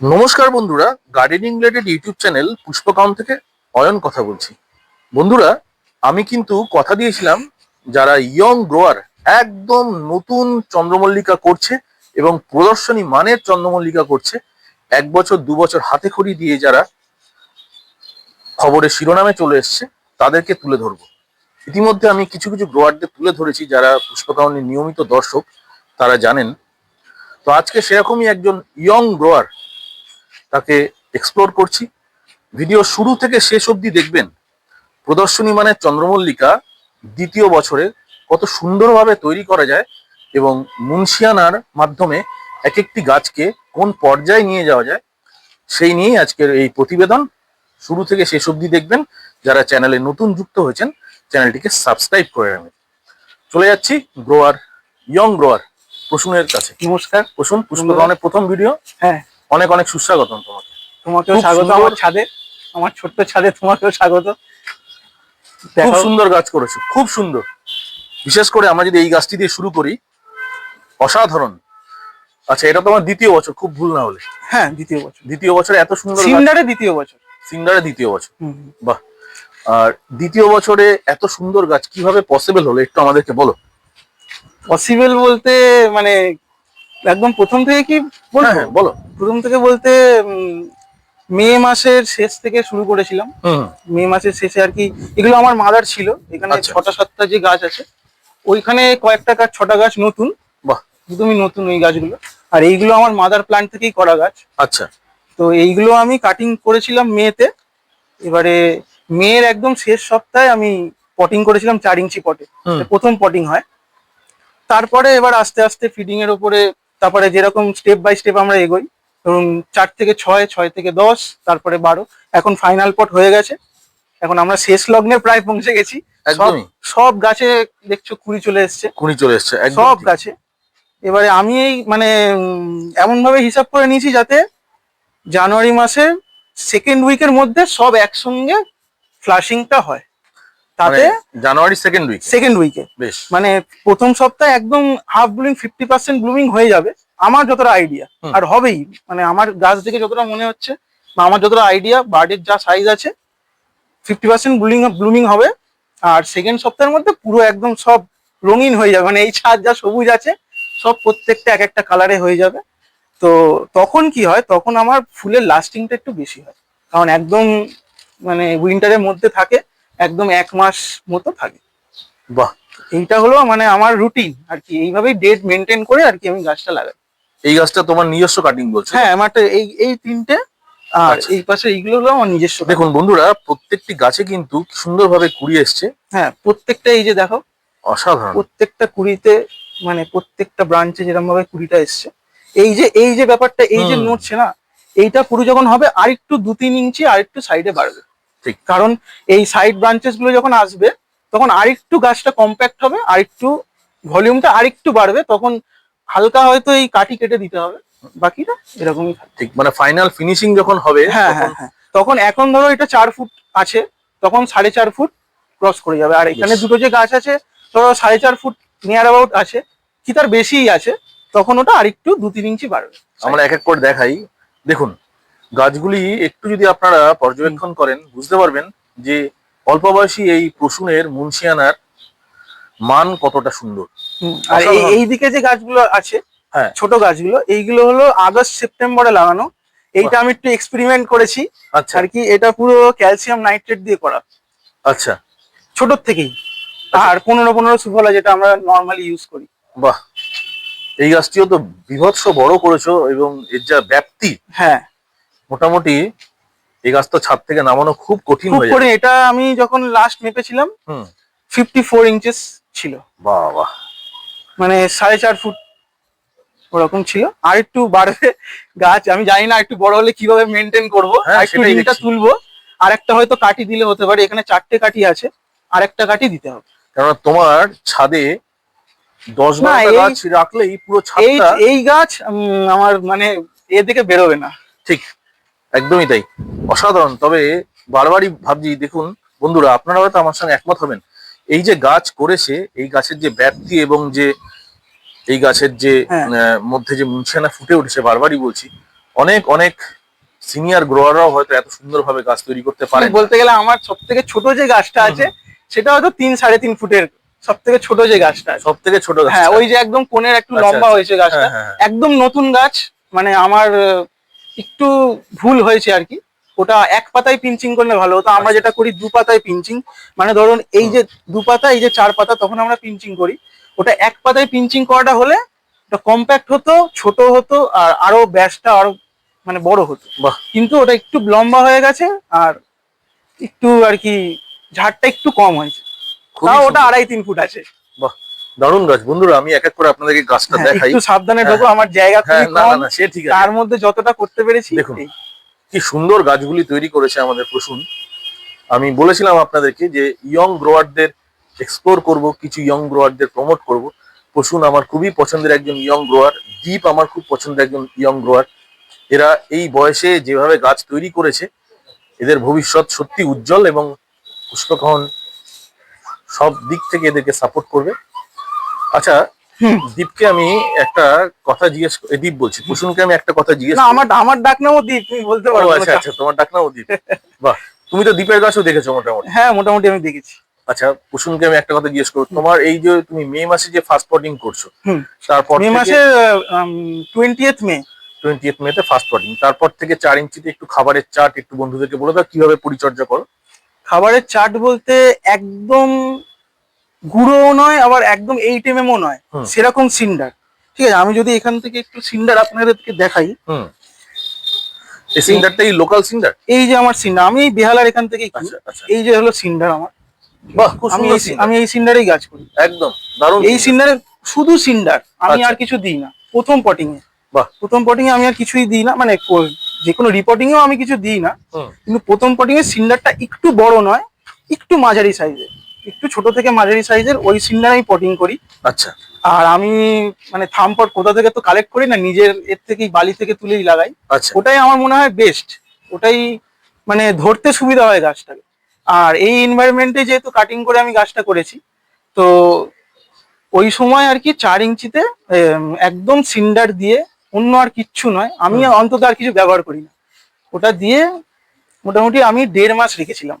নমস্কার বন্ধুরা gardening related YouTube channel পুষ্পকাউন থেকে অয়ন কথা বলছি। বন্ধুরা, আমি কিন্তু কথা দিয়েছিলাম যারা ইয়ং গ্রোয়ার একদম নতুন চন্দ্রমল্লিকা করছে এবং প্রদর্শনী মানের চন্দ্রমল্লিকা করছে, এক বছর, দু বছর হাতে খড়ি দিয়ে যারা খবরের শিরোনামে চলে এসছে, তাদেরকে তুলে ধরবো। ইতিমধ্যে আমি কিছু কিছু গ্রোয়ারদের তুলে ধরেছি যারা পুষ্পকাউনের নিয়মিত দর্শক, তারা জানেন। তো আজকে সেরকমই একজন ইয়ং গ্রোয়ার তাকে এক্সপ্লোর করছি। ভিডিও শুরু থেকে শেষ অবধি দেখবেন। প্রদর্শনী মানে চন্দ্রমল্লিকা দ্বিতীয় বছরে কত সুন্দরভাবে তৈরি করা যায় এবং মুন্সিয়ানার মাধ্যমে এক একটি গাছকে কোন পর্যায়ে নিয়ে যাওয়া যায় সেই নিয়েই আজকের এই প্রতিবেদন। শুরু থেকে শেষ অবধি দেখবেন। যারা চ্যানেলে নতুন যুক্ত হয়েছেন চ্যানেলটিকে সাবস্ক্রাইব করে রাখবেন। চলে যাচ্ছি গ্রোয়ার ইয়ং গ্রোয়ার প্রসূনের কাছে। নমস্কার। প্রসূন পুষ্পকরণের প্রথম ভিডিও হ্যাঁ। অনেক অনেক সুস্বাগতম তোমাকে। তোমাকেও স্বাগত আমার ছাদে আমার ছোট্ট ছাদে তোমাকেও স্বাগত। খুব সুন্দর গাছ করেছ খুব সুন্দর। বিশেষ করে আমরা যদি এই গাছটি দিয়ে শুরু করি অসাধারণ। আচ্ছা এটা তোমার দ্বিতীয় বছর খুব ভুল না হলে। হ্যাঁ দ্বিতীয় বছর। দ্বিতীয় বছরে এত সুন্দর সিন্ডারে দ্বিতীয় বছর। সিন্ডারে দ্বিতীয় বছর। বাহ। আর দ্বিতীয় বছরে এত সুন্দর গাছ কীভাবে পসিবল হলো? একটু আমাদেরকে বলো। পসিবল বলতে মানে একদম প্রথম থেকে কি বলব? হ্যাঁ হ্যাঁ বলো। প্রথম থেকে বলতে মে মাসের শেষ থেকে শুরু করেছিলাম। মে মাসের শেষে আর কি এগুলো আমার মাদার ছিল। এখানে আচ্ছা। ছটা সাতটা যে গাছ আছে ওইখানে কয়েকটা গাছ ছটা গাছ নতুন। বাহ। একদমই নতুন ওই গাছগুলো। আর এইগুলো আমার মাদার প্লান্ট থেকেই করা গাছ। আচ্ছা। তো এইগুলো আমি কাটিং করেছিলাম মেতে। এবারে মেয়ের একদম শেষ সপ্তাহে আমি পটিং করেছিলাম চার ইঞ্চি পটে। প্রথম পটিং হয়। তারপরে এবার আস্তে আস্তে ফিডিং এর উপরে তারপরে যেরকম স্টেপ বাই স্টেপ আমরা এগোই ধরুন চার থেকে ছয় ছয় থেকে দশ তারপরে বারো এখন ফাইনাল পট হয়ে গেছে। এখন আমরা শেষ লগ্নে প্রায় পৌঁছে গেছি। সব একদমই। সব গাছে দেখছ কুড়ি চলে এসছে। কুড়ি চলে এসছে সব গাছে। এবারে আমি এই মানে এমন ভাবে হিসাব করে নিয়েছি যাতে জানুয়ারি মাসের সেকেন্ড উইকের মধ্যে সব একসঙ্গে ফ্লাশিংটা হয়। তাতে জানুয়ারি সেকেন্ড উইক সেকেন্ড উইকে বেশ। মানে প্রথম সপ্তাহে একদম half blooming fifty percent blooming হয়ে যাবে আমার যতটা আইডিয়া। আর হবেই। মানে আমার গাছ দেখে যতটা মনে হচ্ছে বা আমার যতটা আইডিয়া বার্ডের যা সাইজ আছে ফিফটি পার্সেন্ট ব্লুমিং ব্লুমিং হবে। আর সেকেন্ড সপ্তাহের মধ্যে পুরো একদম সব রঙিন হয়ে যাবে। মানে এই ছাদ যা সবুজ আছে সব প্রত্যেকটা এক একটা কালারে হয়ে যাবে। তো তখন কি হয়? তখন আমার ফুলের লাস্টিংটা একটু বেশি হয়। কারণ একদম মানে উইন্টারের মধ্যে থাকে একদম এক মাস মতো থাকে। বাহ। এইটা হলো মানে আমার রুটিন আর কি। এইভাবেই ডেট মেনটেন করে আর কি আমি গাছটা লাগাই। এই গাছটা তোমার নিজস্ব কাটিং বলছো? হ্যাঁ আমার এই এই তিনটে আর আচ্ছা। এই পাশে এইগুলো হলো আমার নিজস্ব দেখুন বন্ধুরা প্রত্যেকটি গাছে কিন্তু সুন্দরভাবে কুড়ি এসছে। হ্যাঁ প্রত্যেকটা এই যে দেখো অসাধারণ। প্রত্যেকটা কুড়িতে মানে প্রত্যেকটা ব্রাঞ্চে যেরকম ভাবে কুড়িটা এসছে। এই যে এই যে ব্যাপারটা এই যে। নড়ছে না এইটা পুরো যখন হবে আরেকটু দু তিন ইঞ্চি আরেকটু সাইডে বাড়বে। ঠিক। কারণ এই সাইড ব্রাঞ্চেসগুলো যখন আসবে তখন আরেকটু গাছটা কম্প্যাক্ট হবে আরেকটু ভলিউমটা আরেকটু বাড়বে তখন হালকা হয়তো এই কাঠি কেটে দিতে হবে বাকিটা এরকমই ঠিক মানে ফাইনাল ফিনিশিং যখন হবে হ্যাঁ তখন হ্যাঁ। হ্যাঁ তখন এখন ধরো এটা চার ফুট আছে তখন সাড়ে চার ফুট ক্রস করে যাবে। আর এখানে দুটো যে গাছ আছে ধরো সাড়ে চার ফুট নিয়ার অ্যাবাউট আছে কি তার বেশিই আছে তখন ওটা আরেকটু দু তিন ইঞ্চি বাড়বে। আমরা এক এক করে দেখাই। দেখুন গাছগুলি একটু যদি আপনারা পর্যবেক্ষণ করেন বুঝতে পারবেন যে অল্প বয়সী এই প্রসূনের মুন্সিয়ানার মান কতটা সুন্দর। আর এই। দিকে যে গাছগুলো আছে হ্যাঁ। ছোট গাছগুলো এইগুলো হলো আগস্ট সেপ্টেম্বরে লাগানো। এইটা আমি একটু এক্সপেরিমেন্ট করেছি। আচ্ছা। আর কি এটা পুরো ক্যালসিয়াম নাইট্রেট দিয়ে করা। আচ্ছা। ছোটর থেকেই। আর পনেরো পনেরো সুফলা যেটা আমরা নর্মালি ইউজ করি। বাহ। এই গাছটিও তো বিভৎস বড় করেছ এবং এর যা ব্যাপ্তি হ্যাঁ। মোটামুটি এই গাছ তো ছাদ থেকে নামানো খুব কঠিন খুব করে এটা আমি যখন লাস্ট মেপেছিলাম ফিফটি ফোর ইঞ্চেস ছিল। বাহ মানে সাড়ে চার ফুট ওরকম ছিল। আর একটু বাড়বে গাছ আমি জানি না একটু বড় হলে কীভাবে মেনটেন করব। হ্যাঁ, একটু রিংটা তুলবো। আর একটা হয়তো কাটি দিলে হতে পারে এখানে চারটে কাটি আছে আর একটা কাটি দিতে হবে। কারণ তোমার ছাদে দশ বারোটা এই- গাছ রাখলেই পুরো এই ছাদটা এই গাছ আমার মানে এ দিকে বেরোবে না। ঠিক। একদমই তাই। অসাধারণ। তবে বারবারই ভাবছি দেখুন বন্ধুরা আপনারা হয়তো আমার সঙ্গে একমত হবেন। এই যে গাছ করেছে এই গাছের যে ব্যাপ্তি এবং যে এই গাছের যে হ্যাঁ। মধ্যে যে মুনশিয়ানা ফুটে উঠেছে বারবারই বলছি অনেক অনেক সিনিয়র গ্রোয়াররাও হয়তো এত সুন্দরভাবে গাছ তৈরি করতে পারে বলতে গেলে আমার সব থেকে ছোট যে গাছটা আছে সেটা হয়তো তিন সাড়ে তিন ফুটের সব থেকে ছোট যে গাছটা সব থেকে ছোট হ্যাঁ ওই যে একদম কোণের একটু আচ্ছা, লম্বা আচ্ছা। হয়েছে গাছটা। হ্যাঁ, হ্যাঁ। একদম নতুন গাছ মানে আমার একটু ভুল হয়েছে আর কি। ওটা এক পাতায় পিঞ্চিং করলে ভালো হতো। আমরা। যেটা করি দু পাতায় পিঞ্চিং মানে ধরুন এই যে দু পাতা এই যে চার পাতা তখন আমরা পিঞ্চিং করি। ওটা এক পাতায় পিঞ্চিং করাটা হলে ওটা কম্প্যাক্ট হতো ছোট হতো আর আরও ব্যাসটা আরও মানে বড় হতো। বাহ। কিন্তু ওটা একটু লম্বা হয়ে গেছে আর একটু আর কি ঝাড়টা একটু কম হয়েছে। তাও ওটা আড়াই তিন ফুট আছে। বাহ। দারুণ গাছ। বন্ধুরা আমি এক এক করে আপনাদেরকে গাছটা হ্যাঁ, দেখাই। একটু সাবধানে হ্যাঁ, ঢোকো আমার জায়গা হ্যাঁ খুবই না কম। সে ঠিক আছে। তার মধ্যে যতটা করতে পেরেছি দেখুন। কি সুন্দর গাছগুলি তৈরি করেছে আমাদের প্রসূন। আমি বলেছিলাম আপনাদেরকে যে ইয়ং গ্রোয়ারদের এক্সপ্লোর করব কিছু ইয়ং গ্রোয়ারদের প্রমোট করব। প্রসূন আমার খুবই পছন্দের একজন ইয়ং গ্রোয়ার দীপ আমার খুব পছন্দের একজন ইয়ং গ্রোয়ার। এরা এই বয়সে যেভাবে গাছ তৈরি করেছে এদের ভবিষ্যৎ সত্যি উজ্জ্বল এবং পুষ্পকহন সব দিক থেকে এদেরকে সাপোর্ট করবে। আচ্ছা। দীপকে আমি একটা কথা জিজ্ঞেস দীপ বলছি প্রসূনকে আমি একটা কথা জিজ্ঞেস না আমার আমার ডাক নামও দ্বীপ তুমি বলতে পারো আচ্ছা আচ্ছা তোমার ডাক নাম দীপ। বাহ তুমি তো দীপের গাছও দেখেছ মোটামুটি। হ্যাঁ মোটামুটি আমি দেখেছি। আচ্ছা কুসুমকে আমি একটা কথা জিজ্ঞেস করব তোমার এই যে তুমি মে মাসে যে ফার্স্ট পটিং করছ তারপর মে মাসে টোয়েন্টিয়েথ মে। টোয়েন্টি এইথ মেতে ফার্স্ট পটিং তারপর থেকে চার ইঞ্চিতে একটু খাবারের চাট একটু বন্ধুদেরকে বলে দাও কীভাবে পরিচর্যা করো? খাবারের চাট বলতে একদম গুঁড়ো নয় আবার একদম এইট এম এমও নয়। সেরকম সিন্ডার। ঠিক আছে আমি যদি এখান থেকে একটু সিন্ডার আপনাদেরকে দেখাই। হুম। এই সিন্ডারটা এই লোকাল সিন্ডার? এই যে আমার সিন্ডার আমি এই বেহালার এখান থেকে আচ্ছা আচ্ছা। এই যে হলো সিন্ডার আমার। বাহ আমি এই- সিন্ডারেই গাছ করি। একদম দারুণ এই। সিন্ডারে। শুধু সিন্ডার আমি আচ্ছা। আর কিছু দিই না। প্রথম পটিং এ বাহ। প্রথম পটিং এ আমি আর কিছুই দিই না মানে যে কোনো রিপোর্টিং এও আমি কিছু দিই না। কিন্তু প্রথম পটিং এর সিন্ডারটা একটু বড় নয় একটু মাঝারি সাইজের একটু ছোট থেকে মাঝারি সাইজের ওই সিন্ডার আমি পটিং করি। আচ্ছা। আর আমি মানে থামপট কোথা থেকে তো কালেক্ট করি না নিজের এর থেকেই বালি থেকে তুলেই লাগাই। আচ্ছা। ওটাই আমার মনে হয় বেস্ট ওটাই মানে ধরতে সুবিধা হয় গাছটাকে। আর এই এনভায়রনমেন্টে যেহেতু কাটিং করে আমি গাছটা করেছি তো ওই সময় আর কি চার ইঞ্চিতে একদম সিন্ডার দিয়ে অন্য আর কিচ্ছু নয়। আমি। অন্তত আর কিছু ব্যবহার করি না। ওটা দিয়ে মোটামুটি আমি দেড় মাস রেখেছিলাম।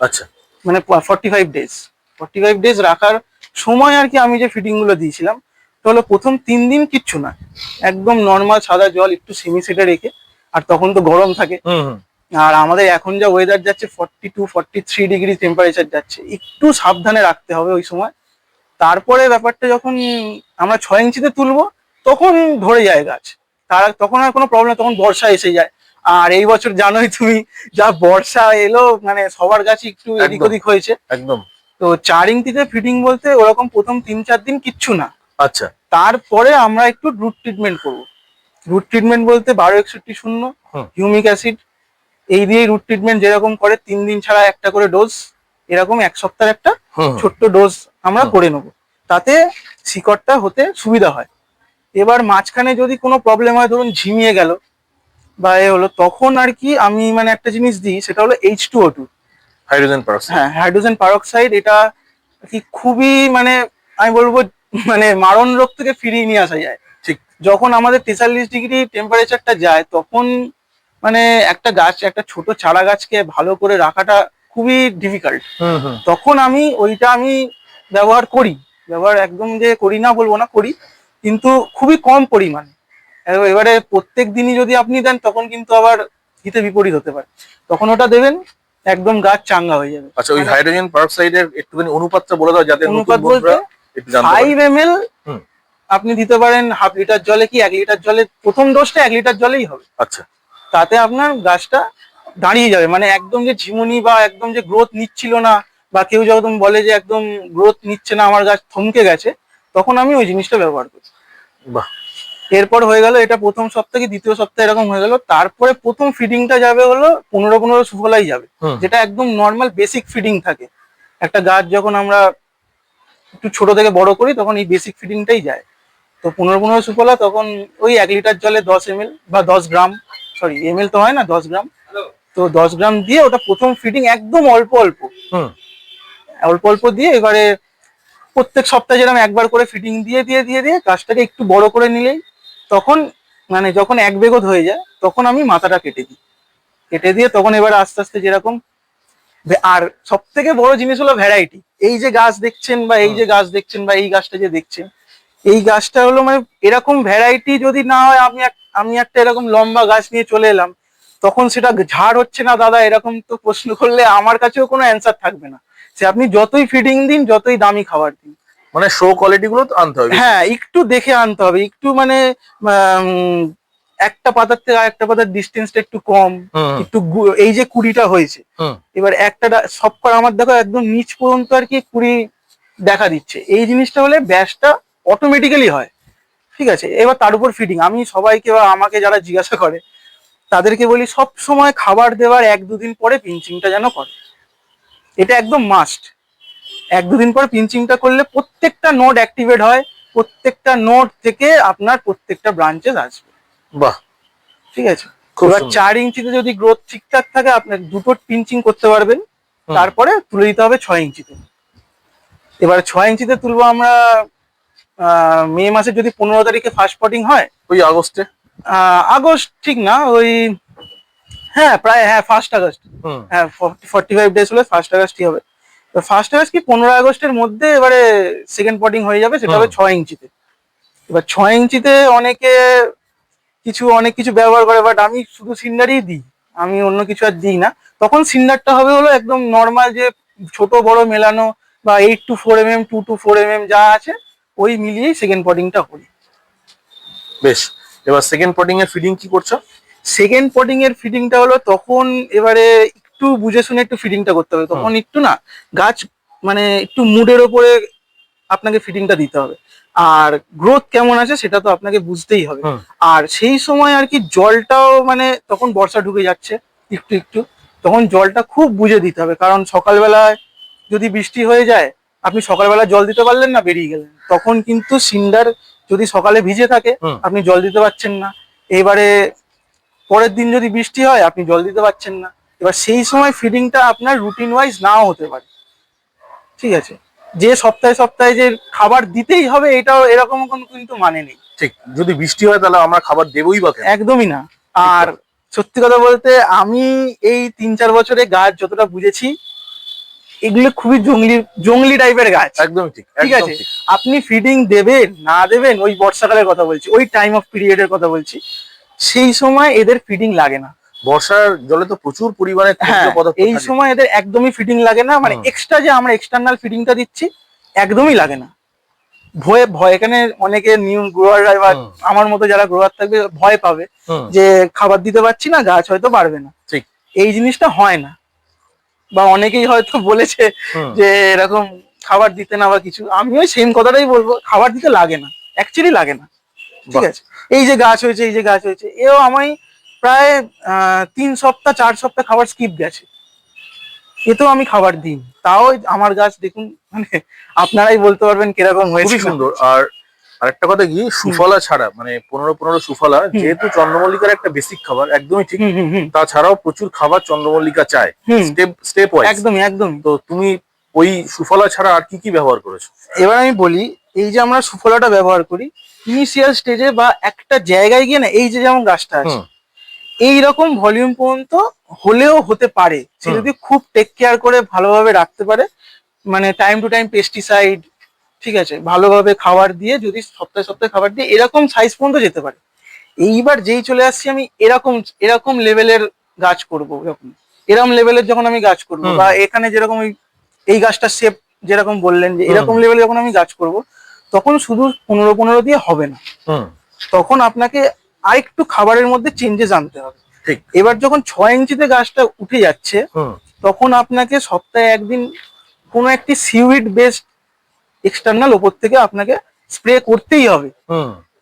আচ্ছা। মানে forty five days forty five days রাখার সময় আর কি আমি যে ফিটিংগুলো দিয়েছিলাম তাহলে প্রথম তিন দিন কিচ্ছু না। একদম নর্মাল সাদা জল একটু সেমি সেটে রেখে আর তখন তো গরম থাকে। আর আমাদের এখন যা ওয়েদার যাচ্ছে forty two forty three degree temperature যাচ্ছে। একটু সাবধানে রাখতে হবে ওই সময়। তারপরে ব্যাপারটা যখন আমরা ছয় ইঞ্চিতে তুলবো তখন ধরে যায় গাছ। তার তখন আর কোনো প্রবলেম তখন বর্ষা এসে যায়। আর এই বছর জানোই তুমি যা বর্ষা এলো মানে সবার গাছ একটু এদিক ওদিক হয়েছে। একদম। তো চার ইঞ্চিতে ফিটিং বলতে ওরকম প্রথম তিন চার দিন কিচ্ছু না। আচ্ছা। তারপরে আমরা একটু রুট ট্রিটমেন্ট করব। রুট ট্রিটমেন্ট বলতে বারো একষট্টি শূন্য হিউমিক অ্যাসিড এই দিয়ে রুট ট্রিটমেন্ট যেরকম করে তিন দিন ছাড়া একটা করে ডোজ এরকম এক সপ্তাহের একটা। ছোট্ট ডোজ আমরা করে নেব। তাতে শিকড়টা হতে সুবিধা হয়। এবার মাঝখানে যদি কোনো প্রবলেম হয় ধরুন ঝিমিয়ে গেল বা এ হলো তখন আর কি আমি মানে একটা জিনিস দিই সেটা হলো H two O two hydrogen peroxide হ্যাঁ হাইড্রোজেন পারক্সাইড এটা কি খুবই মানে আমি বলব মানে মারণ রোগ থেকে ফিরিয়ে নিয়ে আসা যায়। ঠিক। যখন আমাদের তেতাল্লিশ ডিগ্রি টেম্পারেচারটা যায় তখন মানে একটা গাছ একটা ছোট চারা গাছকে ভালো করে রাখাটা খুবই ডিফিকাল্ট তখন আমি ওইটা আমি ব্যবহার করি। ব্যবহার একদম যে করি না বলব না করি। কিন্তু খুবই কম পরিমাণে। এবার- প্রত্যেক দিনই যদি আপনি দেন তখন কিন্তু আবার হিতে বিপরীত হতে পারে। তখন ওটা দেবেন একদম গাছ চাঙ্গা হয়ে যাবে। আচ্ছা ওই হাইড্রোজেন পারক্সাইডের একটুখানি অনুপাতটা বলে দাও যাতে অনুপাত বলতে একটু জানতে পারে। ফাইভ এম এল আপনি দিতে পারেন হাফ লিটার জলে কি এক লিটার জলে প্রথম ডোজটা এক লিটার জলেই হবে। আচ্ছা। তাতে আপনার গাছটা দাঁড়িয়ে যাবে। মানে একদম যে ঝিমুনি বা একদম যে গ্রোথ নিচ্ছিল না বা কেউ যখন বলে যে একদম গ্রোথ নিচ্ছে না আমার গাছ থমকে গেছে তখন আমি ওই জিনিসটা ব্যবহার করি। বাহ। এরপর হয়ে গেল এটা প্রথম সপ্তাহে দ্বিতীয় সপ্তাহে এরকম হয়ে গেল তারপরে প্রথম ফিডিংটা যাবে হলো পনেরো পনেরো সুফলাই যাবে। যেটা একদম নর্মাল বেসিক ফিডিং থাকে। একটা গাছ যখন আমরা একটু ছোট থেকে বড় করি তখন এই বেসিক ফিডিংটাই যায়। তো পনেরো পনেরো সুফলা তখন ওই এক লিটার জলে দশ এম বা দশ গ্রাম সরি এম তো হয় না দশ গ্রাম। তো দশ গ্রাম দিয়ে ওটা প্রথম ফিডিং একদম অল্প অল্প। হুম। অল্প অল্প দিয়ে এবারে প্রত্যেক সপ্তাহে যেরকম একবার করে ফিটিং দিয়ে দিয়ে দিয়ে দিয়ে গাছটাকে একটু বড় করে নিলেই তখন মানে যখন এক বেগত হয়ে যায় তখন আমি মাথাটা কেটে দিই। কেটে দিয়ে তখন এবার আস্তে আস্তে যেরকম আর সব থেকে বড় জিনিস হলো ভ্যারাইটি এই যে গাছ দেখছেন বা এই যে গাছ দেখছেন বা এই গাছটা যে দেখছেন এই গাছটা হলো মানে এরকম ভ্যারাইটি যদি না হয় আমি এক- আমি একটা এরকম লম্বা গাছ নিয়ে চলে এলাম তখন সেটা ঝাড় হচ্ছে না দাদা এরকম তো প্রশ্ন করলে আমার কাছেও কোনো অ্যান্সার থাকবে না। সে আপনি যতই ফিডিং দিন যতই দামি খাবার দিন। মানে শো কোয়ালিটি গুলো তো আনতে হবে। হ্যাঁ একটু দেখে আনতে হবে। একটু মানে একটা পাতার থেকে আরেকটা পাতার ডিস্টেন্সটা একটু কম। একটু এই যে কুড়িটা হয়েছে। এবার একটা সব করা আমার দেখো একদম নিচ পর্যন্ত আর কি কুড়ি দেখা দিচ্ছে। এই জিনিসটা হলে ব্যাসটা অটোমেটিক্যালি হয়। ঠিক আছে? এবার তার উপর ফিডিং আমি সবাইকে বা আমাকে যারা জিজ্ঞাসা করে তাদেরকে বলি সব সময় খাবার দেওয়ার এক দুদিন পরে পিঞ্চিংটা যেন করে। এটা একদম মাস্ট এক দুদিন পর পিঞ্চিংটা করলে প্রত্যেকটা নোড অ্যাক্টিভেট হয় প্রত্যেকটা নোড থেকে আপনার প্রত্যেকটা ব্রাঞ্চেস আসবে। বাহ। ঠিক আছে? এবার। চার ইঞ্চিতে যদি গ্রোথ ঠিকঠাক থাকে আপনার দুটো পিঞ্চিং করতে পারবেন। তারপরে তুলে দিতে হবে ছয় ইঞ্চিতে। এবার ছয় ইঞ্চিতে তুলবো আমরা মে মাসে যদি পনেরো তারিখে ফার্স্ট পটিং হয় ওই আগস্টে? আগস্ট ঠিক না ওই হ্যাঁ প্রায় হ্যাঁ ফার্স্ট আগস্ট। হ্যাঁ ফর্টি ফাইভ ডেজ হলে ফার্স্ট আগস্টই হবে। ফার্স্ট আগস্ট কি পনেরো আগস্টের মধ্যে এবারে সেকেন্ড পটিং হয়ে যাবে সেটা হবে ছয় ইঞ্চিতে। এবার ছয় ইঞ্চিতে অনেকে কিছু অনেক কিছু ব্যবহার করে বাট আমি শুধু সিন্ডারই দিই আমি অন্য কিছু আর দিই না। তখন সিন্ডারটা হবে হলো একদম নর্মাল যে ছোট বড় মেলানো বা eight two four M M two two four M M যা আছে ওই মিলিয়েই সেকেন্ড পটিংটা করি। বেশ এবার সেকেন্ড পটিং এর ফিডিং কি করছ? সেকেন্ড পটিং এর ফিডিংটা হলো তখন এবারে একটু বুঝে শুনে একটু ফিডিংটা করতে হবে। তখন একটু না গাছ মানে একটু মুডের ওপরে আপনাকে ফিডিংটা দিতে হবে। আর গ্রোথ কেমন আছে সেটা তো আপনাকে বুঝতেই হবে। আর সেই সময় আর কি জলটাও মানে তখন বর্ষা ঢুকে যাচ্ছে একটু একটু। তখন জলটা খুব বুঝে দিতে হবে। কারণ সকালবেলায় যদি বৃষ্টি হয়ে যায় আপনি সকালবেলা জল দিতে পারলেন না বেরিয়ে গেলেন। তখন কিন্তু সিন্ডার যদি সকালে ভিজে থাকে আপনি জল দিতে পারছেন না। এবারে পরের দিন যদি বৃষ্টি হয় আপনি জল দিতে পারছেন না। এবার সেই সময় ফিডিংটা আপনার রুটিন ওয়াইজ নাও হতে পারে। ঠিক আছে? যে সপ্তাহে সপ্তাহে যে খাবার দিতেই হবে এটাও এরকম কোনো কিন্তু মানে নেই। ঠিক যদি বৃষ্টি হয় তাহলে আমরা খাবার দেবই বা একদমই না। আর সত্যি কথা বলতে আমি এই তিন চার বছরে গাছ যতটা বুঝেছি এগুলো খুবই জঙ্গলি জঙ্গলি টাইপের গাছ। একদমই ঠিক ঠিক আছে? আপনি ফিডিং দেবেন না দেবেন ওই বর্ষাকালের কথা বলছি ওই টাইম অফ পিরিয়ডের কথা বলছি। সেই সময় এদের ফিডিং লাগে না। বর্ষার জলে তো প্রচুর পরিমাণে হ্যাঁ এই সময় এদের একদমই ফিডিং লাগে না মানে এক্সট্রা যে আমরা এক্সটার্নাল ফিডিংটা দিচ্ছি একদমই লাগে না। ভয়ে ভয় এখানে অনেকে নিউ গ্রোয়াররা বা আমার মতো যারা গ্রোয়ার থাকবে ভয় পাবে যে খাবার দিতে পারছি না গাছ হয়তো বাড়বে না। ঠিক। এই জিনিসটা হয় না। বা অনেকেই হয়তো বলেছে যে এরকম খাবার দিতে না বা কিছু আমিও সেম কথাটাই বলব খাবার দিতে লাগে না অ্যাকচুয়ালি লাগে না। ঠিক আছে? এই যে গাছ হয়েছে এই যে গাছ হয়েছে এও আমি প্রায় আহ, তিন সপ্তাহ চার সপ্তাহ খাবার স্কিপ গেছে। এতেও আমি খাবার দিই তাও আমার গাছ দেখুন মানে আপনারাই বলতে পারবেন কীরকম হয়েছে। সুন্দর। আর আরেকটা কথা কি সুফলা ছাড়া মানে পনেরো পনেরো সুফলা যেহেতু চন্দ্রমল্লিকার একটা বেসিক খাবার একদমই ঠিক। তাছাড়াও প্রচুর খাবার চন্দ্রমল্লিকা চায় স্টেপ স্টেপ ওয়াইজ একদমই একদম তো তুমি ওই সুফলা ছাড়া আর কি কি ব্যবহার করেছ? এবার আমি বলি এই যে আমরা সুফলাটা ব্যবহার করি ইনিশিয়াল স্টেজে বা একটা জায়গায় গিয়ে না এই যে যেমন গাছটা আছে এই রকম ভলিউম পর্যন্ত হলেও হতে পারে। সে যদি খুব টেক কেয়ার করে ভালোভাবে রাখতে পারে মানে টাইম টু টাইম পেস্টিসাইড ঠিক আছে ভালোভাবে খাবার দিয়ে যদি সপ্তাহে সপ্তাহে খাবার দিয়ে এরকম সাইজ পর্যন্ত যেতে পারে। এইবার যেই চলে আসছি আমি এরকম এরকম লেভেলের গাছ করব এরকম। এরকম লেভেলের যখন আমি গাছ করব বা এখানে যেরকম ওই- এই গাছটা শেপ যেরকম বললেন যে এরকম লেভেলে যখন আমি গাছ করব তখন শুধু পনেরো পনেরো দিয়ে হবে না। তখন আপনাকে আরেকটু খাবারের মধ্যে চেঞ্জেস আনতে হবে। ঠিক। এবার যখন ছয় ইঞ্চিতে গাছটা উঠে যাচ্ছে তখন আপনাকে সপ্তাহে একদিন কোনো একটি সিউইড বেসড এক্সটার্নাল ওপর থেকে আপনাকে স্প্রে করতেই হবে।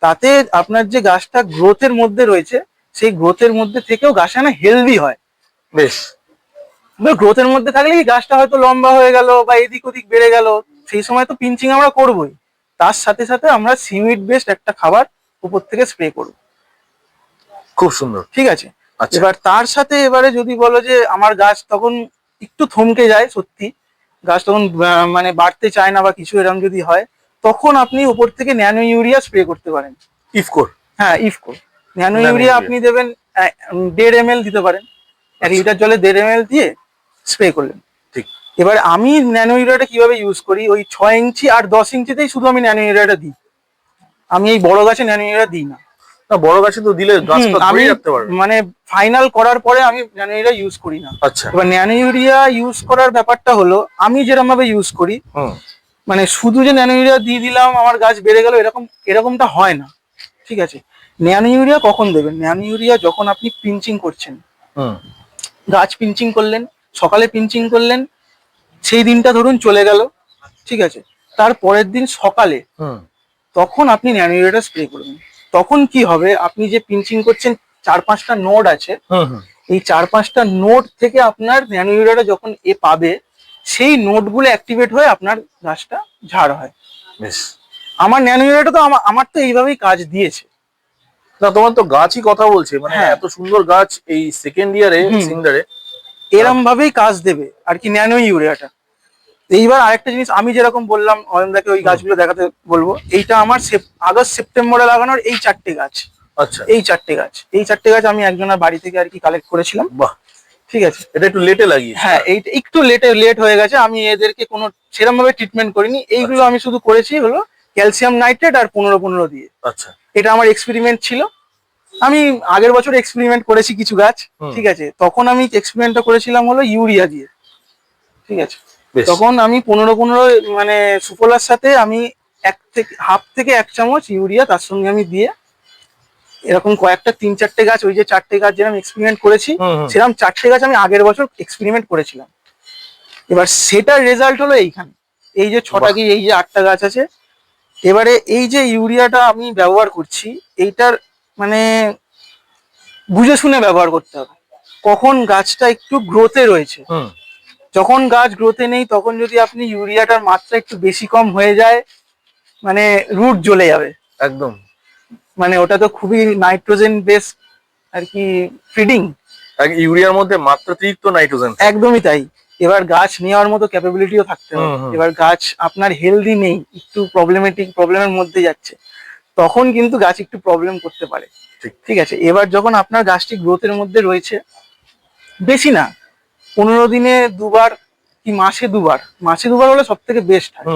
তাতে আপনার যে গাছটা গ্রোথের মধ্যে রয়েছে সেই গ্রোথের মধ্যে থেকেও গাছ না হেলদি হয়। বেশ। গ্রোথের মধ্যে থাকলে কি গাছটা হয়তো লম্বা হয়ে গেল বা এদিক ওদিক বেড়ে গেল? সেই সময় তো পিঞ্চিং আমরা করবোই। তার সাথে সাথে আমরা সিউইড বেসড একটা খাবার উপর থেকে স্প্রে করব। খুব সুন্দর। ঠিক আছে? আচ্ছা। এবার তার সাথে এবারে যদি বলো যে আমার গাছ তখন একটু থমকে যায় সত্যি। গাছ তখন মানে বাড়তে চায় না বা কিছু এরকম যদি হয় তখন আপনি উপর থেকে ন্যানো ইউরিয়া স্প্রে করতে পারেন। ইফকোর। হ্যাঁ ইফকো ন্যানো ইউরিয়া আপনি দেবেন দেড় এম দিতে পারেন। এক আচ্ছা। লিটার জলে দেড় এম এল দিয়ে স্প্রে করলেন। ঠিক। এবার আমি ন্যানো ইউরিয়াটা কীভাবে ইউজ করি? ওই ছয় ইঞ্চি আর দশ ইঞ্চিতেই শুধু আমি ন্যানো ইউরিয়াটা দিই। আমি এই বড় গাছে ন্যানো ইউরিয়া দিই না। না বড় গাছে তো দিলে গাছটা ধরে রাখতে পারবে। মানে ফাইনাল করার পরে আমি ন্যানো ইউরিয়া ইউজ করি না। আচ্ছা। এবার ন্যানো ইউরিয়া ইউজ করার ব্যাপারটা হলো আমি যেরকম ভাবে ইউজ করি মানে শুধু যে ন্যানো ইউরিয়া দিয়ে দিলাম আমার গাছ বেড়ে গেল এরকম এরকমটা হয় না। ঠিক আছে? ন্যানো ইউরিয়া কখন দেবেন? ন্যানো ইউরিয়া যখন আপনি পিঞ্চিং করছেন। হুম। গাছ পিঞ্চিং করলেন সকালে পিঞ্চিং করলেন সেই দিনটা ধরুন চলে গেল। ঠিক আছে? তার পরের দিন সকালে হুম। তখন আপনি ন্যানো ইউরিয়াটা স্প্রে করবেন। তখন কি হবে? আপনি যে পিঞ্চিং করছেন চার পাঁচটা নোড আছে। এই চার পাঁচটা নোড থেকে আপনার ন্যানো ইউরিয়াটা যখন এ পাবে সেই নোডগুলো অ্যাক্টিভেট হয়ে আপনার গাছটা ঝাড় হয়। বেশ। আমার ন্যানো ইউরিয়াটা তো আমার তো এইভাবেই কাজ দিয়েছে। না তোমার তো গাছই কথা বলছে মানে হ্যাঁ। এত সুন্দর গাছ এই সেকেন্ড ইয়ারে। সিন্ডারে। এরম ভাবেই কাজ দেবে আর কি ন্যানো ইউরিয়াটা এইবার আরেকটা জিনিস আমি যেরকম বললাম অয়নদাকে ওই গাছগুলো দেখাতে বলব এইটা আমার আগস্ট সেপ্টেম্বরে লাগানোর এই চারটে গাছ। আচ্ছা। এই চারটে গাছ। এই চারটে গাছ আমি একজনের বাড়ি থেকে আর কি কালেক্ট করেছিলাম। বাহ। ঠিক আছে। এটা একটু লেটে লাগিয়ে হ্যাঁ এইটা একটু লেটে লেট হয়ে গেছে। আমি এদেরকে কোনো সেরকম ভাবে ট্রিটমেন্ট করিনি। এইগুলো আমি শুধু করেছি হলো ক্যালসিয়াম নাইট্রেট আর পনেরো পনেরো দিয়ে। আচ্ছা। এটা আমার এক্সপেরিমেন্ট ছিল। আমি আগের বছর এক্সপেরিমেন্ট করেছি কিছু গাছ। ঠিক আছে। তখন আমি এক্সপেরিমেন্টটা করেছিলাম হলো ইউরিয়া দিয়ে। ঠিক আছে। তখন আমি পনেরো পনেরো মানে সুফলার সাথে আমি এক থেকে হাফ থেকে এক চামচ ইউরিয়া তার সঙ্গে আমি দিয়ে এরকম কয়েকটা তিন চারটে গাছ ওই যে চারটে গাছ যেরকম এক্সপেরিমেন্ট করেছি। সেরকম চারটে গাছ আমি আগের বছর এক্সপেরিমেন্ট করেছিলাম। এবার সেটার রেজাল্ট হলো এইখানে। এই যে ছটা। কি এই যে আটটা গাছ আছে এবারে এই যে ইউরিয়াটা আমি ব্যবহার করছি এইটার মানে বুঝে শুনে ব্যবহার করতে হবে। কখন গাছটা একটু গ্রোথে রয়েছে যখন গাছ গ্রোথে নেই তখন যদি আপনি ইউরিয়াটার মাত্রা একটু বেশি কম হয়ে যায় মানে রুট জ্বলে যাবে। একদম। মানে ওটা তো খুবই নাইট্রোজেন বেস আর কি ফিডিং ইউরিয়ার মধ্যে মাত্রাতিরিক্ত নাইট্রোজেন একদমই তাই। এবার গাছ নেওয়ার মতো ক্যাপাবিলিটিও থাকতে হবে। এবার গাছ আপনার হেলদি নেই একটু প্রবলেমেটিক প্রবলেমের মধ্যে যাচ্ছে তখন কিন্তু গাছ একটু প্রবলেম করতে পারে। ঠিক। আছে এবার যখন আপনার গাছটি গ্রোথের মধ্যে রয়েছে বেশি না পনেরো দিনে দুবার কি মাসে দুবার? মাসে দুবার হলে সব থেকে বেস্ট হয়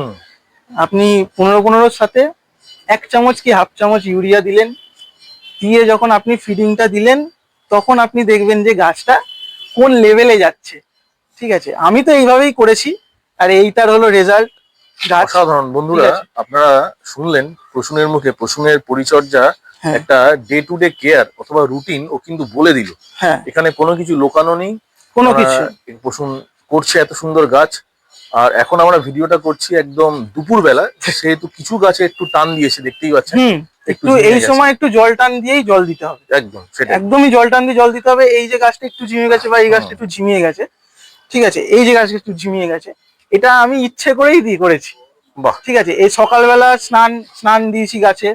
আপনি পনেরো পনেরোর সাথে এক চামচ কি হাফ চামচ ইউরিয়া দিলেন দিয়ে যখন আপনি ফিডিংটা দিলেন তখন আপনি দেখবেন যে গাছটা কোন লেভেলে যাচ্ছে। ঠিক আছে? আমি তো এইভাবেই করেছি আর এইটার হলো রেজাল্ট অসাধারণ। বন্ধুরা আপনারা শুনলেন প্রসূনের মুখে। প্রসূনের পরিচর্যা হ্যাঁ। একটা ডে টু ডে কেয়ার অথবা রুটিন ও কিন্তু বলে দিল। হ্যাঁ। এখানে কোনো কিছু লোকানো নেই। কোনো কিছু। প্রসূন করছে এত সুন্দর গাছ। আর এখন আমরা ভিডিওটা করছি একদম দুপুর বেলা সেহেতু কিছু গাছে একটু টান দিয়েছে দেখতেই পাচ্ছেন। একটু এই সময় একটু জল টান দিয়েই জল দিতে হবে। একদম একদমই জল টান দিয়ে জল দিতে হবে। এই যে গাছটা একটু ঝিমিয়ে গেছে বা এই গাছটা একটু ঝিমিয়ে গেছে ঠিক আছে এই যে গাছটা একটু ঝিমিয়ে গেছে এটা আমি ইচ্ছে করেই দিয়ে করেছি। বাহ। ঠিক আছে এই সকালবেলা স্নান স্নান দিয়েছি গাছে।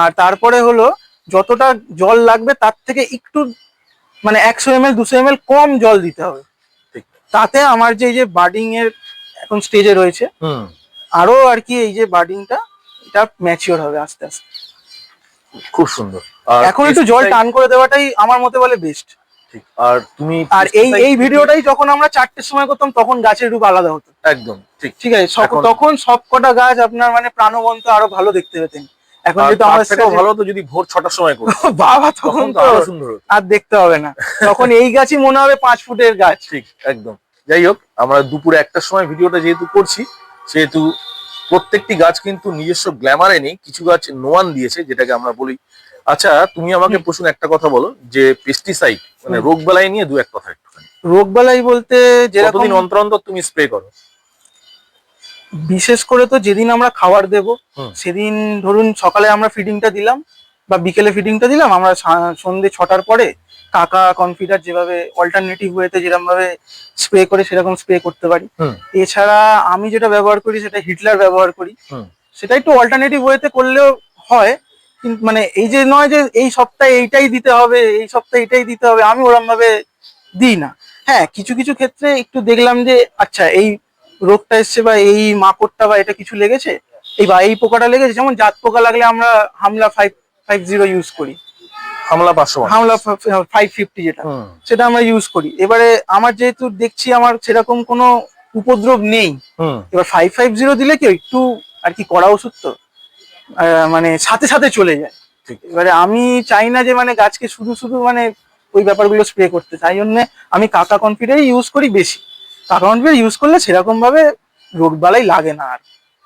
আর তারপরে হলো যতটা জল লাগবে তার থেকে একটু মানে একশো এম এল দুশো এম এল কম জল দিতে হবে। তাতে আমার যে এই যে বার্ডিং এর এখন স্টেজে রয়েছে আরও আর কি এই যে বার্ডিংটা এটা ম্যাচিওর হবে আস্তে আস্তে। খুব সুন্দর। এখন একটু জল টান করে দেওয়াটাই আমার মতে বলে বেস্ট ঠিক। আর তুমি আর এই এই ভিডিওটাই যখন আমরা চারটের সময় করতাম তখন গাছের রূপ আলাদা হতো। একদম ঠিক। ঠিক আছে তখন সব কটা গাছ আপনার মানে প্রাণবন্ত আরও ভালো দেখতে পেতেন। এখন যেহেতু আমরা ভালো হতো যদি ভোর ছটার সময় করতো বাবা তখন তো তো আরও সুন্দর আর দেখতে হবে না। তখন এই গাছই মনে হবে পাঁচ ফুটের গাছ। ঠিক একদম। যাই হোক আমরা দুপুরে একটার সময় ভিডিওটা যেহেতু করছি সেহেতু প্রত্যেকটি গাছ কিন্তু নিজস্ব গ্ল্যামারে নেই কিছু গাছ নোয়ান দিয়েছে যেটাকে আমরা বলি। আচ্ছা তুমি আমাকে প্রশ্ন একটা কথা বলো যে পেস্টিসাইড মানে রোগ বালাই নিয়ে দু এক কথা একটুখানি। রোগ বালাই বলতে যেরকম অন্তর অন্তর তুমি স্প্রে করো? বিশেষ করে তো যেদিন আমরা খাবার দেব সেদিন ধরুন সকালে আমরা ফিডিংটা দিলাম বা বিকেলে ফিডিংটা দিলাম আমরা সন্ধে ছটার পরে কাকা কনফিডার যেভাবে অল্টারনেটিভ ওয়েতে যেরকম ভাবে স্প্রে করে সেরকম স্প্রে করতে পারি। এছাড়া আমি যেটা ব্যবহার করি সেটা হিটলার ব্যবহার করি। সেটা একটু অল্টারনেটিভ ওয়েতে করলেও হয় কিন্তু মানে এই যে নয় যে এই সপ্তাহে এইটাই দিতে হবে এই সপ্তাহে এইটাই দিতে হবে আমি ওরম ভাবে দিই না। হ্যাঁ কিছু কিছু ক্ষেত্রে একটু দেখলাম যে আচ্ছা এই রোগটা এসছে বা এই মাকড়টা বা এটা কিছু লেগেছে? এই বা এই পোকাটা লেগেছে? যেমন জাত পোকা লাগলে আমরা হামলা ফাইভ ফাইভ জিরো ইউজ করি। হামলা পাঁচশো হামলা ফাইভ ফিফটি যেটা। সেটা আমরা ইউজ করি। এবারে আমার যেহেতু দেখছি আমার সেরকম কোনো উপদ্রব নেই। এবার ফাইভ ফাইভ জিরো দিলে কি একটু আর কি কড়া ওষুধ তো মানে সাথে সাথে চলে যায়। ঠিক। এবারে আমি চাই না যে মানে গাছকে শুধু শুধু মানে ওই ব্যাপারগুলো স্প্রে করতে। তাই জন্য আমি কাকা কনফিডেন্টই ইউজ করি বেশি। কাকা কনফিডেন্ট ইউজ করলে সেরকম ভাবে রোগ বালাই লাগে না আর।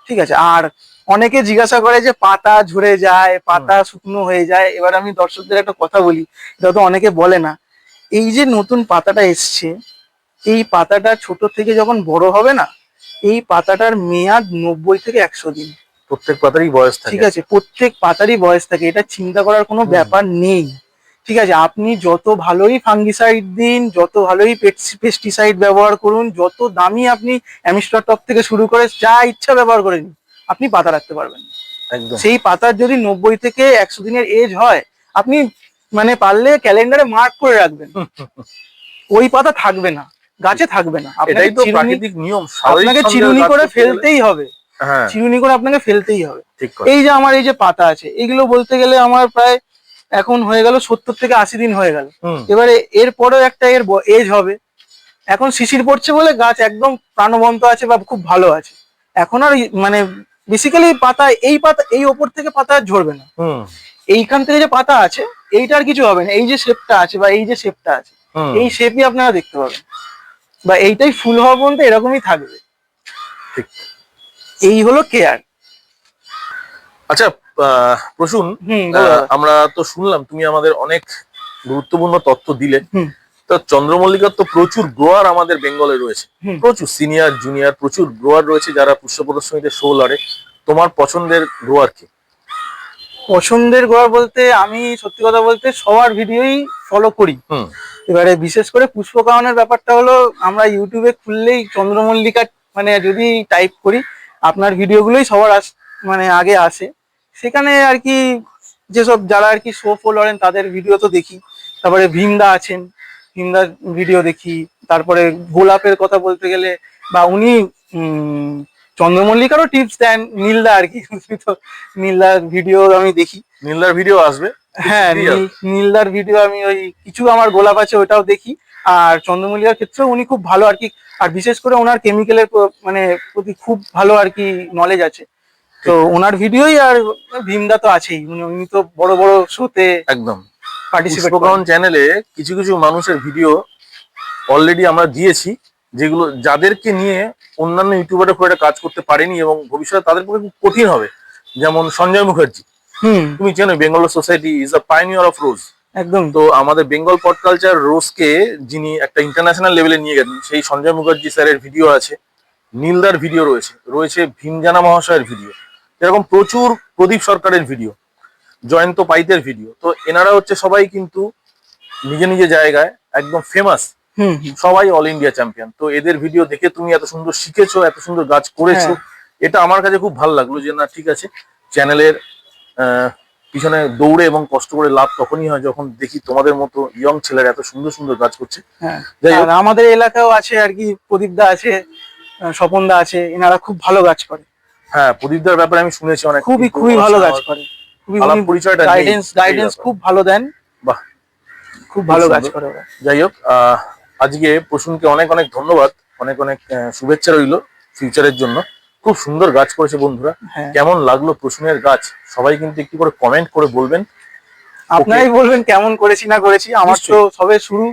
ঠিক আছে? আর অনেকে জিজ্ঞাসা করে যে পাতা ঝরে যায় পাতা শুকনো হয়ে যায় এবার আমি দর্শকদের একটা কথা বলি এটা তো অনেকে বলে না। এই যে নতুন পাতাটা এসছে এই পাতাটা ছোট থেকে যখন বড় হবে না এই পাতাটার মেয়াদ নব্বই থেকে একশো দিন। প্রত্যেক পাতারই বয়স থাকে। ঠিক আছে? প্রত্যেক পাতারই বয়স থাকে এটা চিন্তা করার কোনো ব্যাপার নেই। ঠিক আছে আপনি যত ভালোই ফাঙ্গিসাইড দিন যত ভালোই পেস্টিসাইড ব্যবহার করুন যত দামি আপনি অ্যামিস্টার টপ থেকে শুরু করে যা ইচ্ছা ব্যবহার করে নিন আপনি পাতা রাখতে পারবেন সেই পাতার যদি নব্বই থেকে একশো দিনের এজ হয় আপনি মানে পারলে ক্যালেন্ডারে মার্ক করে রাখবেন। ওই পাতা থাকবে না গাছে থাকবে না। এটাই তো চিরুনি- প্রাকৃতিক নিয়ম আপনাকে চিরুনি করে ফেলতেই হবে। হ্যাঁ। চিরুনি করে আপনাকে ফেলতেই হবে। এই যে আমার এই যে পাতা আছে এগুলো বলতে গেলে আমার প্রায় এখন হয়ে গেল সত্তর থেকে আশি দিন হয়ে গেল। এবারে এরপরেও একটা এর এজ হবে। এখন শিশির পড়ছে বলে গাছ একদম প্রাণবন্ত আছে বা খুব ভালো আছে। এখন আর মানে বেসিক্যালি পাতা এই পাতা এই ওপর থেকে পাতা আর ঝরবে না। এইখান থেকে যে পাতা আছে এইটার কিছু হবে না। এই যে শেপটা আছে বা এই যে শেপটা আছে এই শেপই আপনারা দেখতে পাবেন। বা এইটাই ফুল হওয়া পর্যন্ত এরকমই থাকবে। ঠিক। এই হলো কেয়ার আচ্ছা প্রসূন আমরা তো শুনলাম তুমি আমাদের অনেক গুরুত্বপূর্ণ তথ্য দিলে। তো চন্দ্রমল্লিকার তো প্রচুর গ্রোয়ার আমাদের বেঙ্গলে রয়েছে। প্রচুর সিনিয়র জুনিয়র প্রচুর গ্রোয়ার রয়েছে যারা পুষ্প প্রদর্শনীতে শো লড়ে। তোমার পছন্দের গ্রোয়ার কি? পছন্দের গোড়া বলতে আমি সত্যি কথা বলতে সবার ভিডিওই ফলো করি। এবারে বিশেষ করে পুষ্পকাহনের ব্যাপারটা হলো আমরা ইউটিউবে খুললেই চন্দ্রমল্লিকা মানে যদি টাইপ করি আপনার ভিডিওগুলোই সবার আস মানে আগে আসে। সেখানে আর কি যেসব যারা আর কি শো ফো লড়েন তাদের ভিডিও তো দেখি। তারপরে ভীমদা আছেন ভীমদার ভিডিও দেখি। তারপরে গোলাপের কথা বলতে গেলে বা উনি চন্দ্রমল্লিকারও টিপস দেন নীলদা আর কি। তো নীলদার ভিডিও আমি দেখি। নীলদার ভিডিও আসবে? হ্যাঁ নীলদার ভিডিও আমি ওই কিছু আমার গোলাপ আছে ওটাও দেখি। আর চন্দ্রমল্লিকার ক্ষেত্রেও উনি খুব ভালো আর কি। আর বিশেষ করে ওনার কেমিক্যালের মানে প্রতি খুব ভালো আর কি নলেজ আছে। তো ওনার ভিডিওই আর ভীমদা তো আছেই। উনি তো বড় বড় শোতে একদম। পার্টিসিপেট চ্যানেলে কিছু কিছু মানুষের ভিডিও অলরেডি আমরা দিয়েছি যেগুলো যাদেরকে নিয়ে অন্যান্য ইউটিউবাররা খুব একটা কাজ করতে পারেনি এবং ভবিষ্যতে তাদের পক্ষে খুব কঠিন হবে। যেমন সঞ্জয় মুখার্জি। হুম। তুমি চেনো Bengal society is a pioneer of rose একদম। তো আমাদের বেঙ্গল পট কালচার রোজকে যিনি একটা ইন্টারন্যাশনাল লেভেলে নিয়ে গেছেন সেই সঞ্জয় মুখার্জি স্যারের ভিডিও আছে নীলদার ভিডিও রয়েছে। রয়েছে ভীমজানা মহাশয়ের ভিডিও। এরকম প্রচুর প্রদীপ সরকারের ভিডিও জয়ন্ত পাইতের ভিডিও তো এনারা হচ্ছে সবাই কিন্তু নিজে নিজে জায়গায় একদম ফেমাস। সবাই অল ইন্ডিয়া চ্যাম্পিয়ন তো এদের ভিডিও দেখে তুমি এত সুন্দর শিখেছো এত সুন্দর গাছ করেছ এটা আমার কাছে খুব ভালো লাগল যে না ঠিক আছে চ্যানেলের পিছনে দৌড়ে এবং কষ্ট করে লাভ তখনই হয় যখন দেখি তোমাদের মতো ইয়ং ছেলেরা এত সুন্দর সুন্দর গাছ করছে। হ্যাঁ। আমাদের এলাকাও আছে আর কি প্রদীপদা আছে স্বপনদা আছে এনারা খুব ভালো গাছ করে। হ্যাঁ প্রদীপদার ব্যাপারে আমি শুনেছি অনেক খুবই খুবই ভালো গাছ করে। খুবই পরিচয়টা গাইডেন্স গাইডেন্স খুব ভালো দেন। বাহ। খুব ভালো সুন্দর। করে ওরা। যাই হোক আজকে প্রসূনকে অনেক অনেক ধন্যবাদ। অনেক অনেক শুভেচ্ছা রইল ফিউচারের জন্য। খুব সুন্দর গাছ করেছে বন্ধুরা। হ্যাঁ। কেমন লাগল প্রসূনের গাছ? সবাই কিন্তু একটু করে কমেন্ট করে বলবেন। আপনারাই বলবেন কেমন করেছি না করেছি। আমার তো সবে শুরু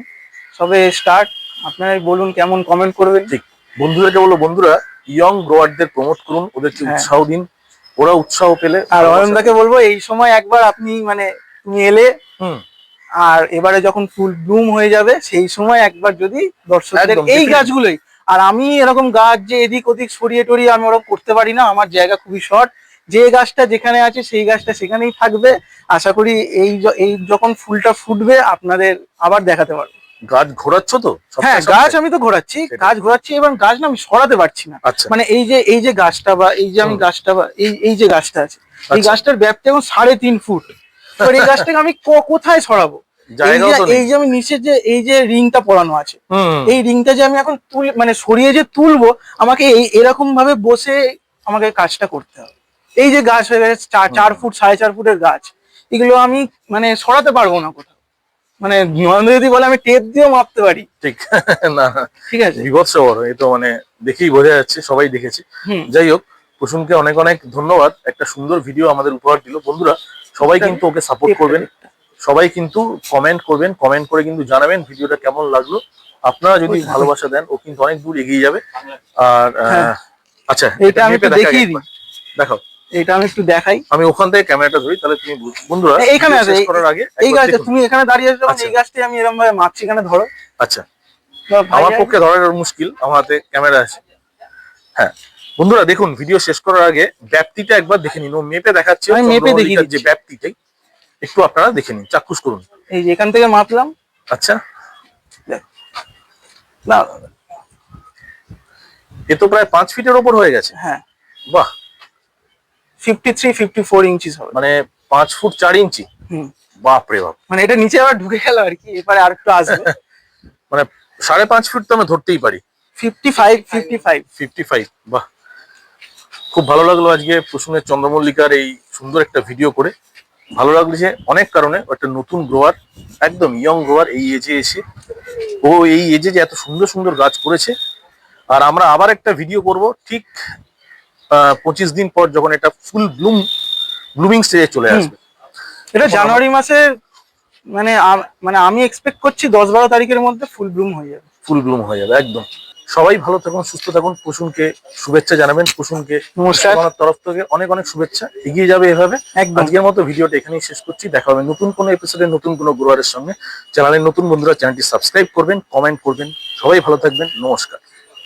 সবে স্টার্ট আপনারাই বলুন কেমন কমেন্ট করবেন। ঠিক। বন্ধুদেরকে বলব বন্ধুরা ইয়ং গ্রোয়ারদের প্রমোট করুন ওদেরকে হ্যাঁ। উৎসাহ দিন ওরা উৎসাহ পেলে আর অয়নদাকে বলব এই সময় একবার আপনি মানে তুমি এলে হুম। আর এবারে যখন ফুল ব্লুম হয়ে যাবে সেই সময় একবার যদি দর্শকদের এই গাছগুলোই। আর আমি এরকম গাছ যে এদিক ওদিক সরিয়ে টরিয়ে আমি ওরকম করতে পারি না আমার জায়গা খুবই শর্ট। যে গাছটা যেখানে আছে সেই গাছটা সেখানেই থাকবে। আশা করি এই এই যখন ফুলটা ফুটবে আপনাদের আবার দেখাতে পারব। গাছ ঘোরাচ্ছ তো? হ্যাঁ গাছ আমি তো ঘোরাচ্ছি গাছ ঘোরাচ্ছি এবং গাছ না আমি সরাতে পারছি না। আচ্ছা। মানে এই যে এই যে গাছটা বা এই যে আমি গাছটা বা এই এই যে গাছটা আছে এই আচ্ছা। গাছটার ব্যাপ্তি এখন সাড়ে তিন ফুট। এই গাছটাকে আমি কোথায় সরাবো? এই যে আমি নিচে যে এই যে রিংটা পরানো আছে এই রিংটা যে আমি এখন তুল মানে সরিয়ে যে তুলবো আমাকে এই এরকম ভাবে বসে আমাকে কাজটা করতে হবে। এই যে গাছ হয়ে গেছে চার চার ফুট সাড়ে চার ফুটের গাছ এগুলো আমি মানে সরাতে পারব না কোথাও। মানে নরেন্দ্র যদি বলে আমি টেপ দিয়েও মাপতে পারি। ঠিক। না ঠিক আছে? বিভৎস বড় এ তো মানে দেখেই বোঝা যাচ্ছে সবাই দেখেছে। যাই হোক কুসুমকে অনেক অনেক ধন্যবাদ। একটা সুন্দর ভিডিও আমাদের উপহার দিল। বন্ধুরা সবাই কিন্তু ওকে সাপোর্ট করবেন। সবাই কিন্তু কমেন্ট করবেন কমেন্ট করে কিন্তু জানাবেন ভিডিওটা কেমন লাগল। আপনারা যদি ভালোবাসা দেন ও কিন্তু অনেক দূর এগিয়ে যাবে। আর হ্যাঁ। আচ্ছা এটা আমি দেখা দেখিয়ে দিই। একবার। এটা আমি একটু দেখাই। আমি ওখান থেকে ক্যামেরাটা ধরি তাহলে তুমি বন্ধুরা এইখানে আছে, এই- করার আগে এই গাছটা। তুমি এখানে দাঁড়িয়ে আছো আচ্ছা। এই গাছটি আমি এরকম ভাবে মাপছি এখানে ধরো আচ্ছা আমার পক্ষে ধরার মুশকিল আমার হাতে ক্যামেরা আছে। হ্যাঁ বন্ধুরা দেখুন ভিডিও শেষ করার আগে ব্যাপ্তিটা একবার দেখে নিন ও মেপে দেখাচ্ছে আমি মেপে চন্দ্রমল্লিকার যে ব্যাপ্তিটাই একটু আপনারা দেখে নিন চাক্ষুষ করুন। এই যে এখান থেকে মাপলাম। আচ্ছা। না এ তো প্রায় পাঁচ ফিটের ওপর হয়ে গেছে। হ্যাঁ। বাহ fifty three fifty four inches হবে। মানে পাঁচ ফুট চার ইঞ্চি। হুম। বাপ রে বাপ। মানে এটা নিচে আবার ঢুকে গেল আর কি এবারে আর একটু আসবে। মানে সাড়ে পাঁচ ফুট তো আমি ধরতেই পারি। Fifty five fifty five fifty five বাহ। খুব ভালো লাগল আজকে কুসুমের চন্দ্রমল্লিকার এই সুন্দর একটা ভিডিও করে। ভালো লাগল যে অনেক কারণে একটা নতুন গ্রোয়ার একদম ইয়ং গ্রোয়ার এই এজে এসে। ও এই এজে যে এত সুন্দর সুন্দর গাছ করেছে। আর আমরা আবার একটা ভিডিও করব ঠিক পঁচিশ দিন পর যখন এটা ফুল ব্লুম ব্লুমিং স্টেজে চলে আসবে। এটা জানুয়ারি মাসে মানে মানে আমি এক্সপেক্ট করছি দশ বারো তারিখের মধ্যে ফুল ব্লুম হয়ে যাবে। ফুল ব্লুম হয়ে যাবে একদম। সবাই ভালো থাকুন সুস্থ থাকুন। কুসুমকে শুভেচ্ছা জানাবেন কুসুমকে নমস্কার। আমার তরফ থেকে অনেক অনেক শুভেচ্ছা। এগিয়ে যাবে এভাবে। আজকের মতো ভিডিওটা এখানেই শেষ করছি। দেখা হবে নতুন কোনো এপিসোডে নতুন কোনো গ্রোয়ারের সঙ্গে। চ্যানেলের নতুন বন্ধুরা চ্যানেলটি সাবস্ক্রাইব করবেন কমেন্ট করবেন। সবাই ভালো থাকবেন। নমস্কার।